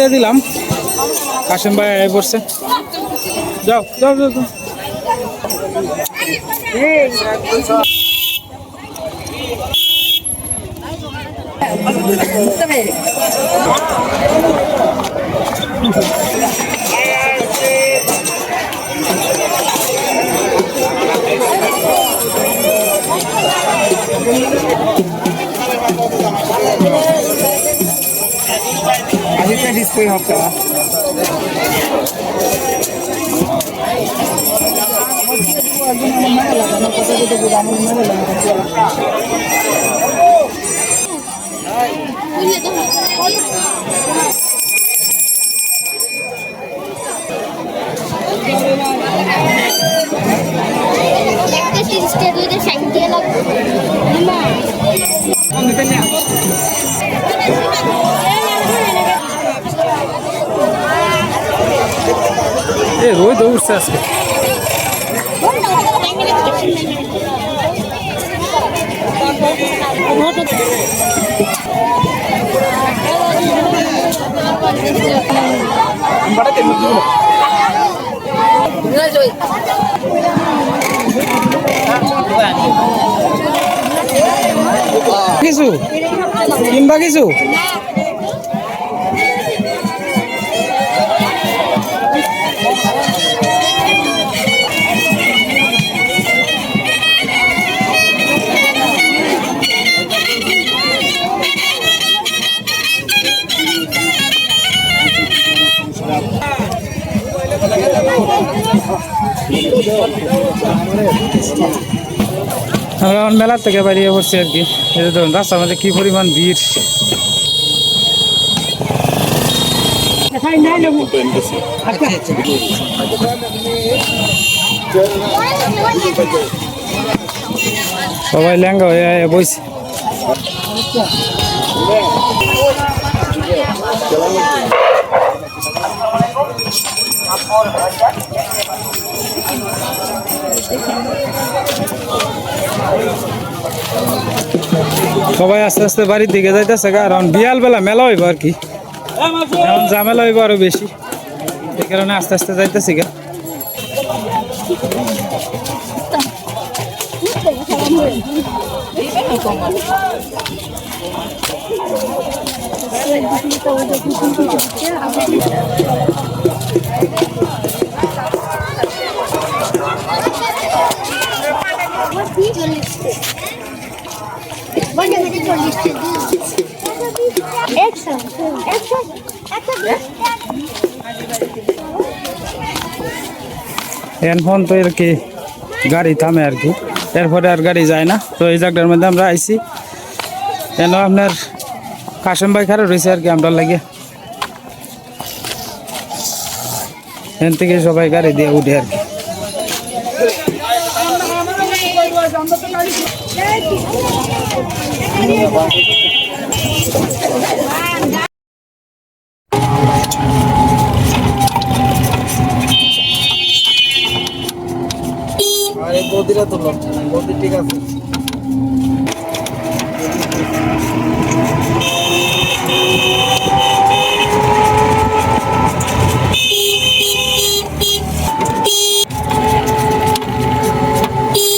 দিয়ে দিলাম কাশেম ভাই আয় পড়ছে যাও যাও যাও যাও। আদিত্য ডিসপ্লে হবে একটা রোদ উঠছে আজকে। কিছু কিংবা কিছু আমরা এখন মেলার থেকে বেরিয়ে পড়ছি আর কি। এই ধরুন, রাস্তার মধ্যে কি পরিমাণ ভিড়। সবাই লেঙ্গা হয়ে বইছে। সবাই আস্তে আস্তে বাড়ির দিকে যাইতেছে কারণ বিয়াল বেলা মেলা হইব আর কি। এখন ঝামেলা হইব আরও বেশি। এই কারণে আস্তে আস্তে যাইতেছি গা। এখন তো আর কি গাড়ি থামে আর কি। এরপরে আর গাড়ি যায় না। তো এই জায়গাটার মধ্যে আমরা আইছি। কেন আপনার কাশেম ভাই খারাপ রয়েছে আর কি আমরা লাগে। এখান থেকে সবাই গাড়ি দিয়ে উঠে আর কি। আর এই তো তুলো গদি ঠিক আছে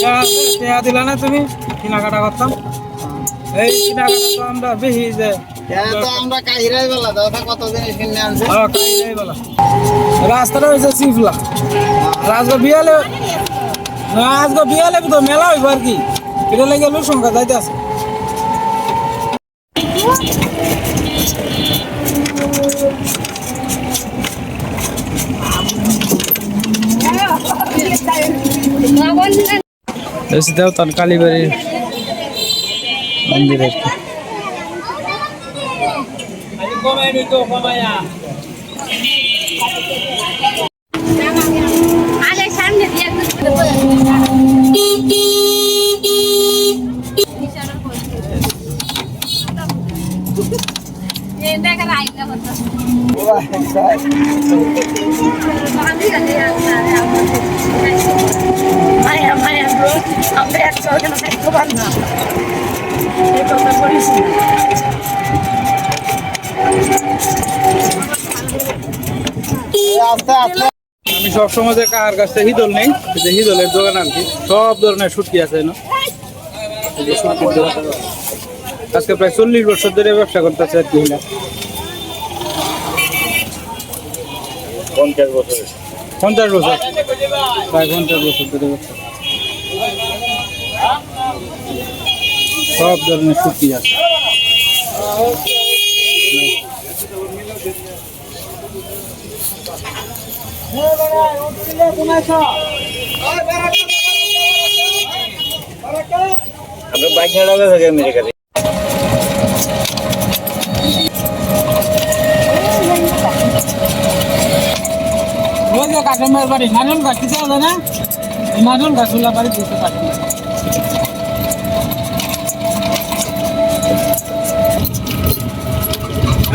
টেয়া দিলা না তুমি? কেনাকাটা করতাম। এই কেনাকাটা তো আমরা বেশি যে হ্যাঁ। রাস্তাটা হয়েছে সিফলা আজকে বিয়ালে না আজকে বিয়ালে তো মেলা হইব আর কি। এটা লেগে লোক সংখ্যা যাইতে আছে এসে দেও তার কালীবাড়ির মন্দির আর কি। আরে সামনে দিয়ে দেখা মায়া ব্রো আমরা না এই কথা বলিস আমি সব সময় যে কাহার কাছ থেকে হিদল নেই যে হিদলের দোকান আনছি সব ধরনের শুটকি আছে না। আজকে প্রায় চল্লিশ বছর ধরে ব্যবসা করতেছে আর কি না পঞ্চাশ বছরের। পঞ্চাশ বছর। প্রায় পঞ্চাশ বছর ধরে ব্যবসা। সব ধরনের শুটকি আছে। আপনার বাইক নেওয়া থাকে ওই যে কাকামার বাড়ি কিছু না? নানুল গাছ ওলা বাড়ি দিতে পারি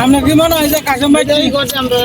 আপনার কি মনে হয় যে কাশম ভাই করছে আমরা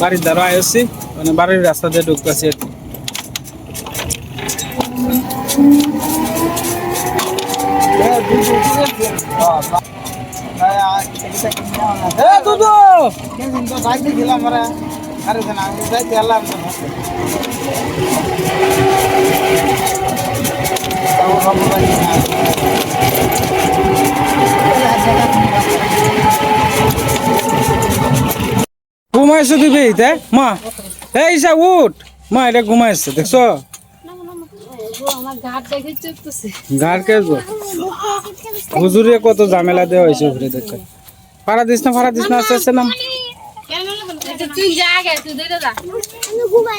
বাড়ির দ্বারা আসছি মানে বাড়ির রাস্তা দিয়ে ঢুকতেছি আর কি। এ দুদু ঘুমাইছো তুমি? তে, মা, এই ঈশা উঠ। মা, এটা ঘুমাইছে, দেখছ? ঘাট দেখে কে হুজুরে কত ঝামেলা দেওয়া হয়েছে উপরে দেখো। ফাড়া দিস না ফাড়া দিস না আস্তে আস্তে নাম আচ্ছা তুই যা গে তুই দেখে যা ঘুমাই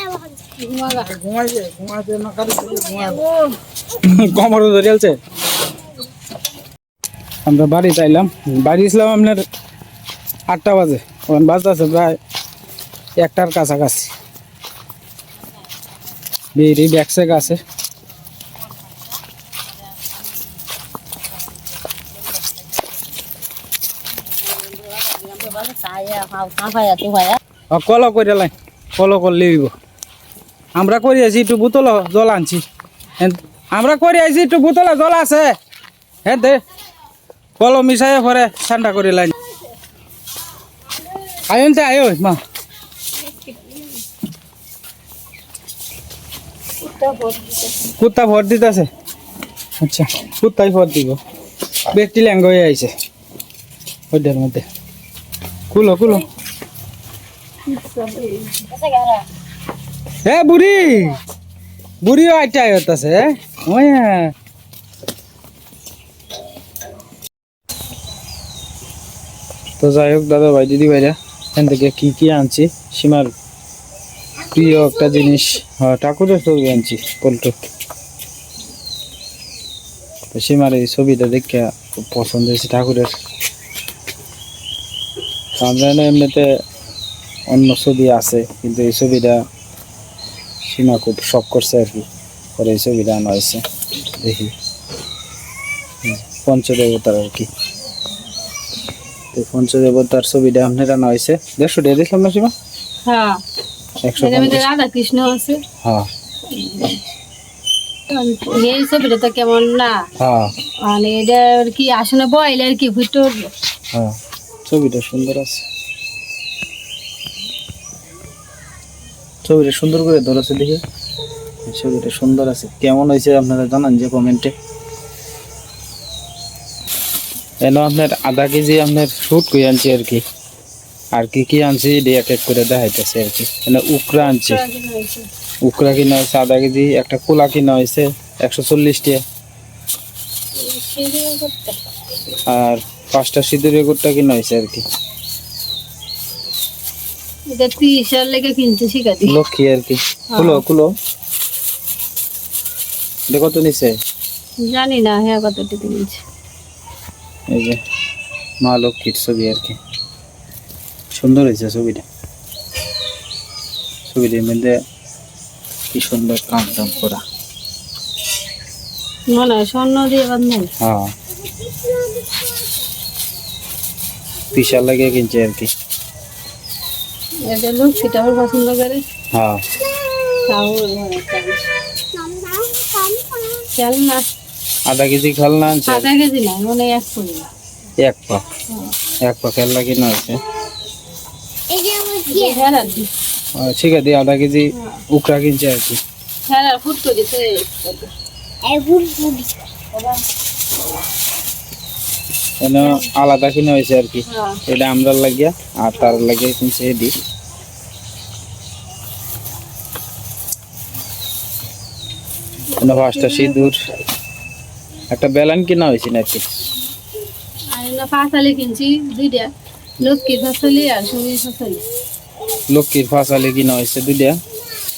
ঘুমাইছে ঘুমাইছে না। কারি কমর ধরে আছে আমরা বাড়ি চাইলাম বাড়ি ছিলাম আপনার আটটা বাজে। ওখান বাজতে আছে প্রায় একটার কাছাকাছি। বেরি ব্যাকসেক আছে ও, কল করে লাই কল করলে আমরা করে আছি একটু বোতল জল আনছি। আমরা করে আছি একটু বোতলে জল আছে। হ্যাঁ দে। কল মিশাই পরে ঠান্ডা করে লাইন আয়ন তে আয় মা। কুত্তা ভর দিতেছে। আচ্ছা কুত্তাই ভর দিব। ব্যক্তি ল্যাঙ্গ হয়ে আইছে। ওইটার মধ্যে। কুলো কুলো। এ, বুড়ি! বুড়িও আইটা হতাছে ওই তো যাই হোক, দাদা ভাই দিদি ভাইরা এখান থেকে কি কি আনছি? সীমার প্রিয় একটা জিনিস। হ্যাঁ ঠাকুরের ছবি আনছি, পল্টু। সীমার এই ছবিটা দেখে খুব পছন্দ হয়েছে ঠাকুরের। আমরা এমনিতে অন্য ছবি আছে, কিন্তু এই ছবিটা সীমা খুব শখ করছে আর কি পরে এই ছবিটা আনা হয়েছে। দেখি। পঞ্চদেবতার আর কি। পঞ্চদেবতার ছবিটা আপনার আনা হয়েছে। দেড়শো টাকা দিয়েছিলাম না সীমা? হ্যাঁ। একশো রাধা কৃষ্ণ আছে। হ্যাঁ। এই ছবিটা তো কেমন না? হ্যাঁ। মানে এটা আর কি আসলে বয়লে আর কি ফুটো হ্যাঁ ছবিটা সুন্দর আছে। ছবিটা সুন্দর করে ধরেছে দেখে। ছবিটা সুন্দর আছে। কেমন হয়েছে আপনারা জানান যে কমেন্টে। এন আপনার আধা কেজি আপনার শুট কই আনছি আর কি। আর কি কি আনছি এক এক করে দেখাইতেছে আর কি। মানে উকরা আনছি। উকরা কিনা হয়েছে। আধা কেজি একটা কোলা কিনা হয়েছে একশো চল্লিশ আর পাঁচটা সিঁদুরের গুড়টা কিনা হয়েছে আর কি। লক্ষ্মী আর কি। খুলো খুলো। নিছে? জানি না হ্যাঁ এই যে মা লক্ষ্মীর ছবি আর কি। সুন্দর হয়েছে ছবিটা। ছবিটির মধ্যে কি সুন্দর কাম টাম করা মনে হয় স্বর্ণ দিয়ে বান্ধব হ্যাঁ। বিশাল লাগে কিনছে আর কি। এটা লোক সেটা ওর পছন্দ করে। হ্যাঁ। তাও আধা কেজি খেলনা আনছে। আধা কেজি না মনে এক কেজি এক পা। এক পা খেলনা কিনা আছে। ঠিক আছে আধা কেজি উকড়া কিনছে আর কি। বুড় এনে আলাদা কিনা হয়েছে আর কি। হ্যাঁ। এটা আমরা লাগিয়া আর তার লাগিয়ে কিনছে এনে পাঁচটা সিঁদুর। একটা বেলান কিনা হয়েছে নাকি? আর পাঁচালি কিনছি দুইটা। লক্ষ্মীর ফসলি আর সুমির ফসলি লক্ষ্মীর ফাঁসালি কিনা হয়েছে দুইটা,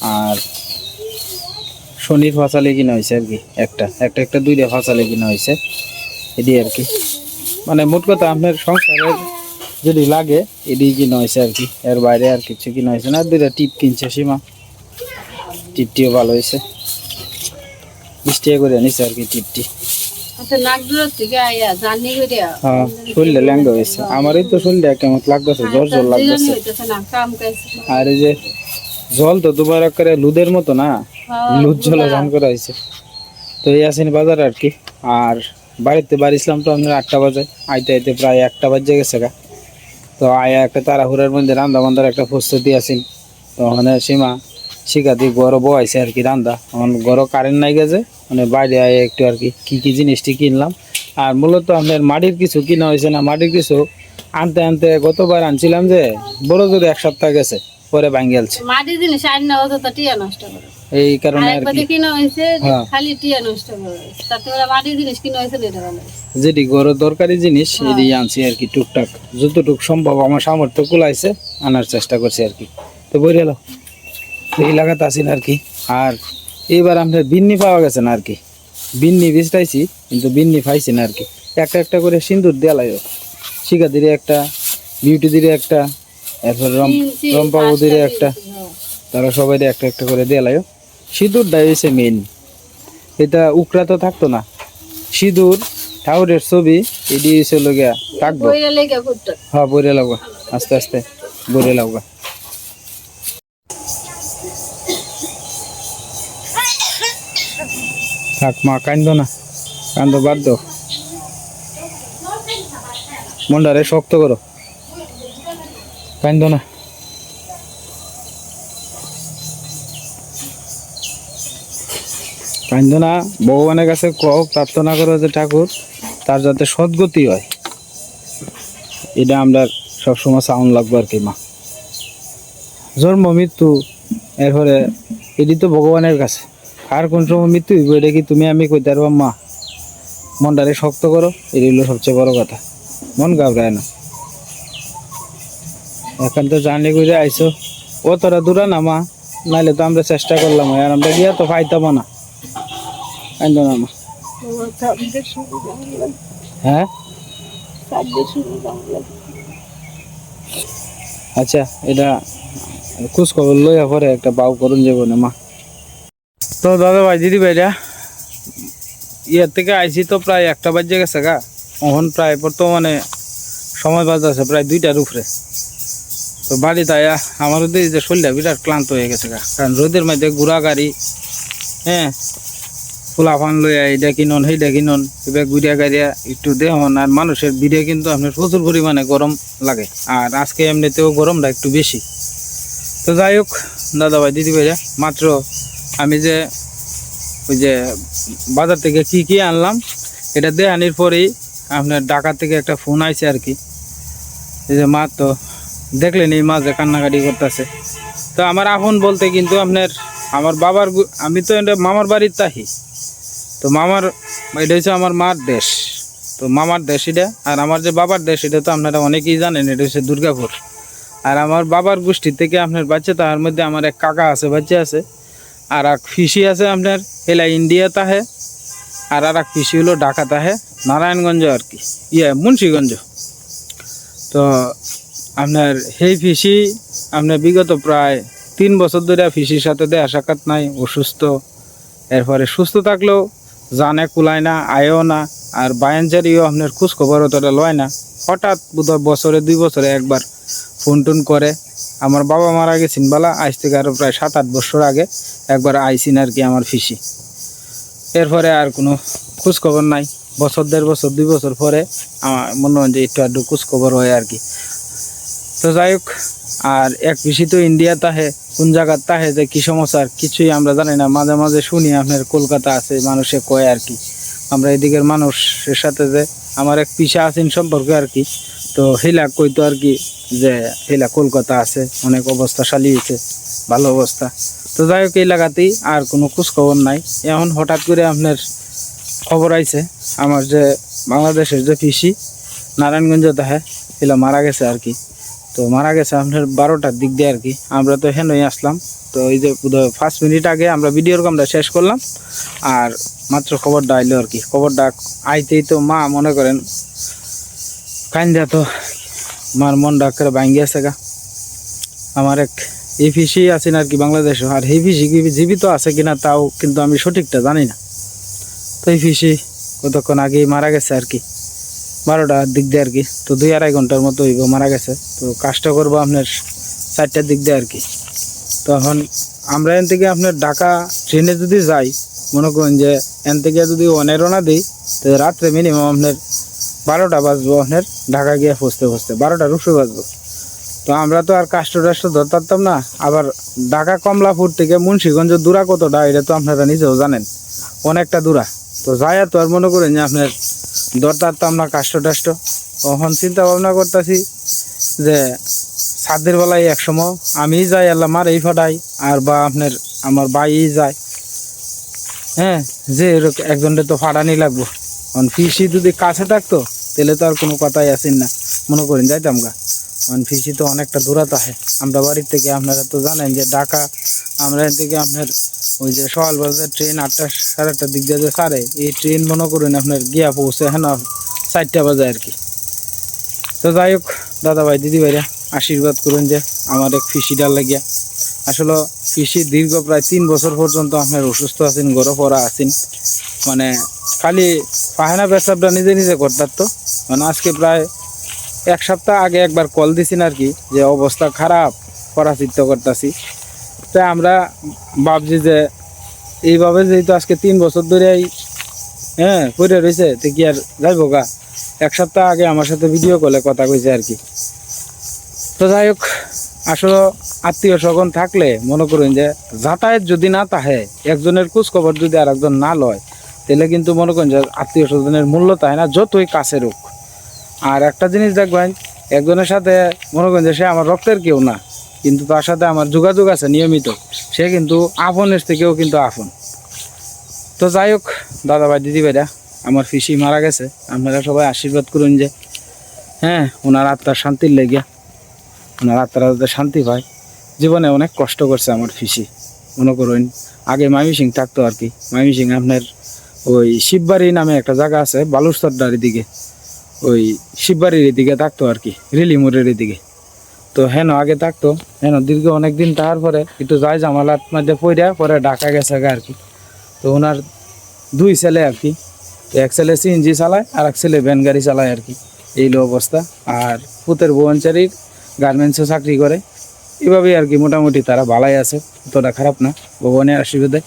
আর শনির ফাঁসালে কিনা হয়েছে আর কি একটা। একটা একটা দুইটা ফাঁসালি কিনা হয়েছে। এদি আর কি। মানে মোট কথা আপনার সংসারের যদি লাগে এদি কিনা হয়েছে আর কি। এর বাইরে আর কিছু কিনা হয়েছে না। দুইটা টিপ কিনছে সীমা। টিপটিও ভালো হয়েছে। বিশ টাকা করে নিছে আর কি টিপটি। শরীরটা ল্যাঙ্গা হয়েছে আমারই তো শরীরটা কেমন লাগতেছে জ্বর জ্বর লাগতেছে। আর এই যে জল তো দুবার করে লুদের মতো না হ্যাঁ, লুদ জল রান করা হয়েছে তো এই আসেন বাজার আর কি। আর বাড়িতে বাড়িছিলাম তো আমরা আটটা বাজে আইতে আইতে প্রায় একটা বাজে গেছে গা। তো আয়া একটা তাড়াহুড়ার মধ্যে রান্দা বান্ধার একটা প্রস্তুতি আসেন। তো ওখানে সীমা শিখাতি গরো বয়াইছে আর কি রান্দা। এখন গরো কারেন্ট নাই গেছে মানে বাইরে আয় একটু আর কি কি কি জিনিসটি কিনলাম। আর মূলত আপনার মাটির কিছু কিনা হয়েছে না মাটির কিছু আনতে আনতে গতবার আনছিলাম যে বড় জোরে এক সপ্তাহ গেছে পরে ভাঙ্গেলছে মাটির জিনিস না হতো তো টিয়া নষ্ট করে। এই কারণে আর কি। কিনা হ্যাঁ। খালি টিয়া নষ্ট করে। তাতে ওরা মাটির জিনিস কিনা হয়েছে এটা ভালো যেটি গরো দরকারি জিনিস এটি আনছি আর কি টুকটাক। যতটুক সম্ভব আমার সামর্থ্য কুলাইছে আনার চেষ্টা করছি আর কি। তো বই এলো। এই লাগাতে আসিন আর কি। আর এইবার আপনার বিন্নি পাওয়া গেছে না আর কি। বিন্নি বিছটাইছি কিন্তু বিন্নি পাইছি না আর কি। একটা একটা করে সিন্দুর দেয়ালাই শিখা দিলে একটা বিউটি দিলে একটা এরপর রম রম্পা দিলে একটা। হ্যাঁ। তারা সবাই একটা একটা করে দেয়ালায় সিঁদুরটাই হয়েছে মেন এটা উকরা তো থাকতো না। সিঁদুর ঠাকুরের ছবি এটি হয়েছে লগিয়া থাকব হ্যাঁ বইরে লাগবা। আস্তে আস্তে। বইরে লাগবা। থাক মা, কান্দ না। কান্দ, বাদ মন্ডারে শক্ত করো। কান্দ না। কান্দ না। ভগবানের কাছে কও, প্রার্থনা করো যে ঠাকুর, তার যাতে সদ্গতি হয়। এটা আমরা সবসময় সাউন্ড লাগবো আর কি মা। জন্ম, মৃত্যু, এরপরে এটি তো ভগবানের কাছে। আর কোন সময় মৃত্যু হইব, এটা কি তুমি আমি কইতে পারব? মা, মনটারে শক্ত করো, এটি হলো সবচেয়ে বড় কথা। মন ঘাবড়ায় না। এখন তো জানি করে আইসো ও তোরা দূরা না, মা। নাইলে তো আমরা চেষ্টা করলাম, আর আমরা গিয়া তো পাইতাম না। আইন না, মা। হ্যাঁ? আচ্ছা এটা খোঁজ খবর লইয়া পরে একটা বাউ করুন যাব না মা। তো দাদা ভাই, দিদি ভাইরা, ইয়ার থেকে আইসি তো প্রায় একটা বাজে গেছে গা। এখন প্রায় বর্তমানে সময় বাজছে প্রায় দুইটার উপরে। তো বাড়িতে আয়া, আমারও দেখি যে শরীরটা বিরাট ক্লান্ত হয়ে গেছে গা। কারণ রোদের মধ্যে ঘোরা গাড়ি হ্যাঁ ফুলাফান লইয়া এইটা কিনন সেইটা কিনন, এবার ঘুরিয়া গাড়িয়া একটু দেখুন আর মানুষের ভিড়ে কিন্তু আপনার প্রচুর পরিমাণে গরম লাগে। আর আজকে এমনিতেও গরমটা একটু বেশি। তো যাই হোক, দাদা ভাই, দিদি ভাইরা, মাত্র আমি যে ওই যে বাজার থেকে কি কি আনলাম, এটা দেখানির পরেই আপনার ঢাকা থেকে একটা ফোন আইছে আর কি। এই যে মা তো দেখলেন এই মাঝে কান্নাকাটি করতেছে। তো আমার আপন বলতে কিন্তু আপনার আমার বাবার আমি তো এটা মামার বাড়ির তাহি। তো মামার, এটা হচ্ছে আমার মার দেশ। তো মামার দেশ এটা, আর আমার যে বাবার দেশ এটা তো আপনারা অনেকেই জানেন, এটা হচ্ছে দুর্গাপুর। আর আমার বাবার গোষ্ঠী থেকে আপনার বাচ্চা তার মধ্যে আমার এক কাকা আছে, বাচ্চা আছে। আর এক ফিসি আছে আপনার, এলা ইন্ডিয়া তাহে, আর আর এক পিসি হলো ঢাকা তাহে, নারায়ণগঞ্জ আর কি ইয়ে মুন্সীগঞ্জ। তো আপনার সেই ফিসি আপনার বিগত প্রায় তিন বছর ধরে ফিসির সাথে দেখা সাক্ষাৎ নাই, অসুস্থ। এরপরে সুস্থ থাকলেও জানে কুলায় না, আয়ও না, আর বায়ানচারিও আপনার খোঁজ খবর অতটা লয় না। হঠাৎ বোধহয় বছরে দুই বছরে একবার ফোন টোন করে আমার বাবা মারা গেছেন বলা, আজ থেকে আরও প্রায় সাত আট বছর আগে একবার আইসিন আর কি আমার ফিসি। এরপরে আর কোনো খোঁজখবর নাই। বছর, দেড় বছর, দুই বছর পরে আমার মনে হয় যে একটু আধটু খোঁজখবর হয় আর কি। তো যাই হোক, আর এক পিসি তো ইন্ডিয়া তাহে, কোন জায়গার তাহে যে কি সমস্যা আর কিছুই আমরা জানি না। মাঝে মাঝে শুনি আপনার কলকাতা আছে, মানুষে কয় আর কি। আমরা এদিকের মানুষের সাথে যে আমার এক পিসা আছেন সম্পর্কে আর কি। তো হিলা কইতো আর কি যে হিলা কলকাতা আছে, অনেক অবস্থা চালিয়েছে ভালো অবস্থা। তো যাই হোক এলাকাতেই আর কোনো খোঁজখবর নাই। এখন হঠাৎ করে আপনার খবর আইছে, আমার যে বাংলাদেশের যে পিসি নারায়ণগঞ্জ তাহে হিলা মারা গেছে আর কি। তো মারা গেছে আপনার বারোটার দিক দিয়ে আর কি। আমরা তো হেনই আসলাম, তো এই যে ফার্স্ট মিনিট আগে আমরা ভিডিওর কামটা শেষ করলাম, আর মাত্র খবরটা আইলো আর কি। খবরটা আইতেই তো মা মনে করেন কান্দা তো আমার মন ডাক করে ভাঙ্গি আছে গা। আমার এক এই ফিসি আছেন আর কি বাংলাদেশে, আর এই ফিসি জীবিত আছে কিনা তাও কিন্তু আমি সঠিকটা জানি না। তো এই ফিসি কতক্ষণ আগেই মারা গেছে আর কি, বারোটার দিক দিয়ে আর কি, তো দুই আড়াই ঘণ্টার মতো হইব মারা গেছে। তো কাজটা করব আপনার চারটার দিক দিয়ে আর কি। তখন আমরা এন থেকে আপনার ঢাকা ট্রেনে যদি যাই, মনে করেন যে এন থেকে যদি অনেরোনা দিই, তো রাত্রে মিনিমাম আপনার বারোটা বাজবো আপনার, ঢাকা গিয়ে পৌঁছতে পৌঁছতে বারোটা রুশো বাজবো। তো আমরা তো আর কাষ্ট টাষ্ট ধরতে পারতাম না। আবার ঢাকা কমলাপুর থেকে মুন্সিগঞ্জ দূরা কতটা, এটা তো আপনারা নিজেও জানেন। অনেকটা দূরা। তো যাই তো আর মনে করেন যে আপনার তো আমরা কাষ্ট টাষ্ট। তখন চিন্তা ভাবনা করতেছি যে সাদের বেলায় এক সময় আমি যাই, আল্লাহ মার এই ফাটাই, আর বা আপনার আমার ভাই যায়। হ্যাঁ যে একজনের তো ফাটানি লাগবো। কারণ ফিসি যদি কাছে থাকতো তাহলে তো আর কোনো কথাই আসেন না। মনে করেন, যাইতাম গা। কারণ ফিসি তো অনেকটা দূরাত আহে। আমরা বাড়ির থেকে, আপনারা তো জানেন যে ঢাকা, আমরা এর থেকে আপনার ওই যে সকাল বাজার ট্রেন আটটা, সাড়ে আটটার দিক দিয়ে সারে এই ট্রেন মনে করেন আপনার গিয়া পৌঁছে হ্যাঁ চারটা বাজে আর কি। তো যাই হোক দাদা ভাই দিদি ভাইরা আশীর্বাদ করুন যে আমার এক ফিসিটার লাগিয়া আসলে কৃষি দীর্ঘ প্রায় তিন বছর পর্যন্ত আপনার অসুস্থ আছেন গড় পড়া আছেন। মানে খালি পাহেনা পেশাবটা নিজে নিজে করতার তো। মানে আজকে প্রায় এক সপ্তাহ আগে একবার কল দিছেন আর কি, যে অবস্থা খারাপ পরাচিত্ত করতেছি। তাই আমরা ভাবছি যে এইভাবে যেহেতু আজকে তিন বছর ধরে হ্যাঁ পড়ে রয়েছে, তো কি আর যাইব গা? এক সপ্তাহ আগে আমার সাথে ভিডিও কলে কথা কইছে আর কি। তো যাই হোক আসলে আত্মীয় স্বজন থাকলে মনে করুন যে যাতায়াত যদি না তাহে, একজনের খোঁজ খবর যদি আর একজন না লয়, তাহলে কিন্তু মনে করেন যে আত্মীয় স্বজনের মূল্য তাই না, যতই কাছের হোক। আর একটা জিনিস দেখবেন, একজনের সাথে মনে করেন যে সে আমার রক্তের কেউ না, কিন্তু তার সাথে আমার যোগাযোগ আছে নিয়মিত, সে কিন্তু আপনের থেকেও কিন্তু আপন। তো যাই হোক দাদা ভাই দিদি ভাইরা আমার ফিসি মারা গেছে, আপনারা সবাই আশীর্বাদ করুন যে হ্যাঁ ওনার আত্মার শান্তির লেগে। ওনার আত্মারা যাতে শান্তি পায়। জীবনে অনেক কষ্ট করছে আমার ফিসি মনে করুন, আগে মাইমিসিং থাকতো আর কি। মাইমিসিং আপনার ওই শিববাড়ি নামে একটা জায়গা আছে বালুরচরডার দিকে ওই শিববাড়ির এদিকে থাকতো আর কি রিলিমুরের এদিকে। তো হেন আগে থাকতো, হেন দীর্ঘ অনেক দিন তার পরে একটু যাই জামালাত মধ্যে পড়ে পরে ঢাকা গেছে আর কি। তো ওনার দুই ছেলে আর কি। তো এক ছেলে সিএনজি চালায়, আর এক ছেলে ভ্যান গাড়ি চালায় আর কি। এই লো অবস্থা। আর পুতের ভুবনচারীর গার্মেন্টসে চাকরি করে। এভাবেই আর কি মোটামুটি তারা ভালাই আছে অতটা খারাপ না, ভগবানের আশীর্বাদে।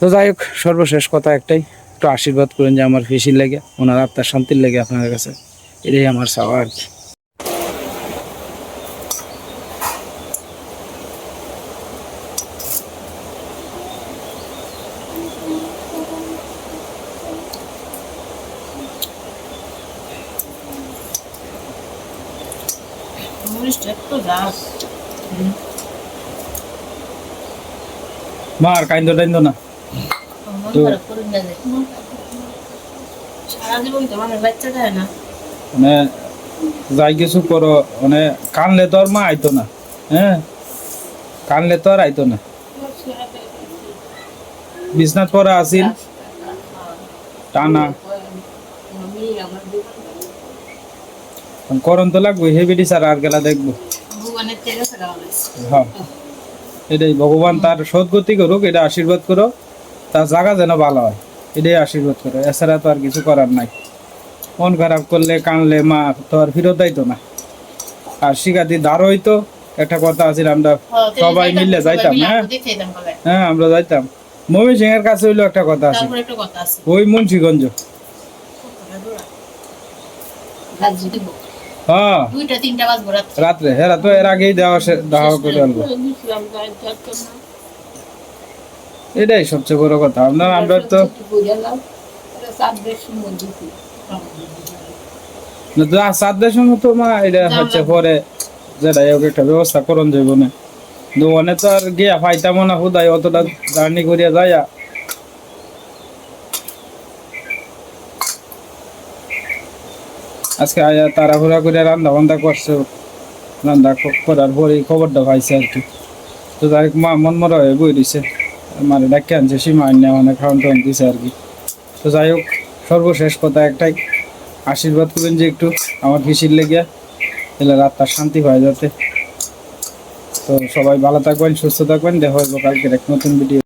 তো যাই হোক, সর্বশেষ কথা একটাই, একটু আশীর্বাদ করেন যে আমার ফেসির লেগে, ওনার আত্মার শান্তির লেগে আপনার কাছে। এটাই আমার চাওয়া আর কি। মার কাইন্দ টাইন্দ না মানে যাই কিছু করো মানে কানলে তো আর মা আইতো না হ্যাঁ কানলে তো আর আইতো না বিছনাথ পরে আসিল টানা করণ তো লাগবে হেভিটি স্যার আর গেলা দেখব হ্যাঁ। এটাই ভগবান তার সদ্গতি করুক এটা আশীর্বাদ করো তার জায়গা যেন ভালো হয়। এটাই আশীর্বাদ করো। এছাড়া তো আর কিছু করার নাই। মন খারাপ করলে কানলে মা তো আর ফেরত দিত না। আর শিকাতি ধার হইতো। একটা কথা আছে আমরা সবাই মিলে যাইতাম হ্যাঁ? হ্যাঁ আমরা যাইতাম। মমি সিং এর কাছে হইল একটা কথা আছে। ওই মুন্সিগঞ্জ। হ্যাঁ। দুইটা তিনটা বাজবো রাত্রে। রাত্রে হেরা তো এর আগেই দেওয়া করে আনব। এটাই সবচেয়ে বড় কথা। আপনার আমরা তো না, সাতটার সময় তো মা এটা হচ্ছে পরে যেটা একটা ব্যবস্থা করুন যাইব না। দোকানে তো আর গিয়া পাইতাম না হুদাই অতটা জার্নি করিয়া যাইয়া। আজকে আয়া তাড়াহুড়া করে রান্না বান্ধা করছে। রান্না করার পরে খবরটা পাইছে আর কি। তো তার মা মন মরা হয়ে বই দিছে। মানে ডাকে আনছে, সীমা আইনে অনেক খাওয়ান টাউন দিছে আর কি। তো যাই হোক, সর্বশেষ কথা একটাই। আশীর্বাদ করবেন যে একটু আমার কৃষির লেগে তাহলে রাতটা শান্তি হয় যাতে। তো সবাই ভালো থাকবেন, সুস্থ থাকবেন। দেখা হইব কালকের এক নতুন ভিডিও